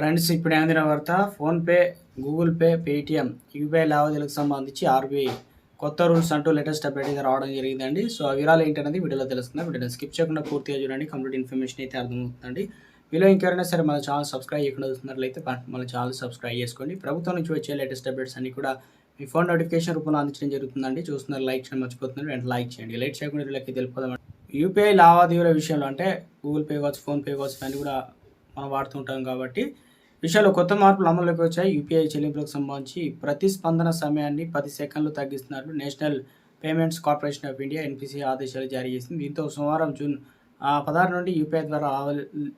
Friends ఇప్పుడు అందిన వార్త? PhonePe Google Pay Paytm UPI లావాదేవీలకు సంబంధించి ఆర్బీఐ కొత్త రూల్స్ అంటూ లేటెస్ట్ అప్డేట్ అయితే రావడం జరిగిందండి. సో ఆ వివరాలు ఏంటనేది వీడియోలో తెలుసుకుందాం వీడియోని స్కిప్ చేయకుండా పూర్తిగా చూడండి. కంప్లీట్ ఇన్ఫర్మేషన్ అయితే అర్థమవుతుందండి. మీలో ఇంకెవరైనా సరే మన ఛానల్ సబ్స్క్రైబ్ చేయకుండా చూస్తున్నట్లయితే మన ఛానల్ సబ్స్క్రైబ్ చేసుకోండి. ప్రభుత్వం నుంచి వచ్చే లేటెస్ట్ అప్డేట్స్ అన్ని కూడా మీ ఫోన్ నోటిఫికేషన్ రూపంలో అందించడం జరుగుతుందండి. చూస్తున్నారు లైక్ చేయడం మర్చిపోతున్నారు. వెంటనే లైక్ చేయండి. లైక్ చేయకుండా వీళ్ళకి తెలిపోదాం యూపీఐ లావాదేవీల విషయంలో అంటే గూగుల్ పే కావచ్చు ఫోన్పే కావచ్చు అన్నీ కూడా మనం వాడుతుంటాం కాబట్టి విషయంలో కొత్త మార్పులు అమల్లోకి వచ్చాయి. యూపీఐ చెల్లింపులకు సంబంధించి ప్రతిస్పందన సమయాన్ని పది సెకండ్లు తగ్గిస్తున్నట్లు National Payments Corporation of India NPC ఆదేశాలు జారీ చేసింది. దీంతో సోమవారం జూన్ పదహారు నుండి యూపీఐ ద్వారా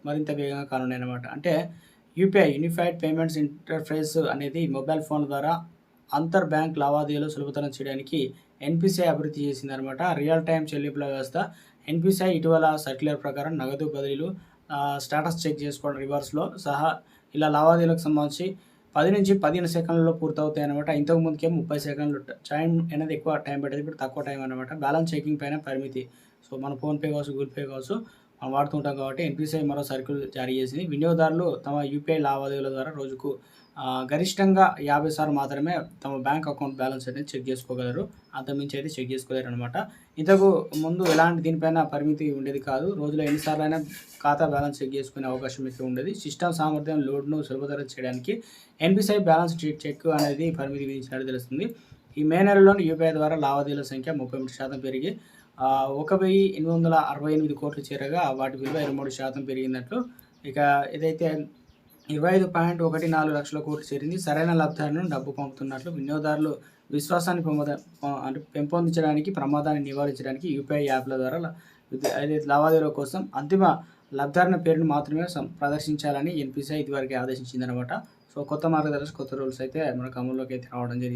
మరింత వేగంగా కానున్నాయన్నమాట. అంటే యూపీఐ యూనిఫైడ్ పేమెంట్స్ ఇంటర్ఫేస్ అనేది మొబైల్ ఫోన్ ద్వారా అంతర్ బ్యాంక్ లావాదేవీలు సులభతరం చేయడానికి ఎన్పిసిఐ అభివృద్ధి చేసిందనమాట రియల్ టైం చెల్లింపుల వ్యవస్థ ఎన్పిసిఐ ఇటీవల సర్క్యులర్ ప్రకారం నగదు బదిలీలు స్టేటస్ చెక్ చేసుకోవడం రివర్స్లో సహా ఇలా లావాదేవీలకు సంబంధించి పది నుంచి పదిహేను సెకండ్లలో పూర్తవుతాయి అనమాట ఇంతకు ముందుకే ముప్పై సెకండ్లు టైం అనేది ఎక్కువ టైం పెట్టేది. ఇప్పుడు తక్కువ టైం అనమాట బ్యాలెన్స్ చెకింగ్ పైన పరిమితి. సో మన ఫోన్పే కావచ్చు గూగుల్ పే కావచ్చు మనం వాడుతుంటాం కాబట్టి ఎన్పిసిఐ మరో సర్కిల్ జారీ చేసింది. వినియోగదారులు తమ యూపీఐ లావాదేవీల ద్వారా రోజుకు గరిష్టంగా యాభై సార్లు మాత్రమే తమ బ్యాంక్ అకౌంట్ బ్యాలెన్స్ అనేది చెక్ చేసుకోగలరు. అంతమించి అయితే చెక్ చేసుకోలేరు అనమాట ఇంతకు ముందు ఎలాంటి దీనిపైన పరిమితి ఉండేది కాదు. రోజులో ఎన్నిసార్లు అయినా ఖాతా బ్యాలెన్స్ చెక్ చేసుకునే అవకాశం అయితే ఉండేది. సిస్టమ్ సామర్థ్యం లోడ్ను సులభతరం చేయడానికి ఎన్పిసిఐ బ్యాలెన్స్ చెక్ అనేది పరిమితి విధించినట్టు తెలుస్తుంది. ఈ మే నెలలోని యూపీఐ ద్వారా లావాదేవీల సంఖ్య ముప్పై మూడు శాతం పెరిగి ఒక వెయ్యి ఎనిమిది వందల అరవై ఎనిమిది కోట్లు చేరగా వాటి విలువ ఇరవై మూడు శాతం పెరిగినట్లు ఇక ఏదైతే ఇరవై ఐదు పాయింట్ ఒకటి నాలుగు లక్షల కోట్లు చేరింది సరైన లబ్ధాలను డబ్బు పంపుతున్నట్లు వినియోగదారులు విశ్వాసాన్ని అంటే పెంపొందించడానికి ప్రమాదాన్ని నివారించడానికి యూపీఐ యాప్ల ద్వారా ఏదైతే లావాదేవీల కోసం అంతిమ లబ్ధారణ పేరును మాత్రమే ప్రదర్శించాలని ఎన్పిసిఐ ఇదివరకే ఆదేశించిందనమాట సో కొత్త మార్గదర్శక కొత్త రూల్స్ అయితే మనకు అమల్లోకి అయితే రావడం జరిగింది.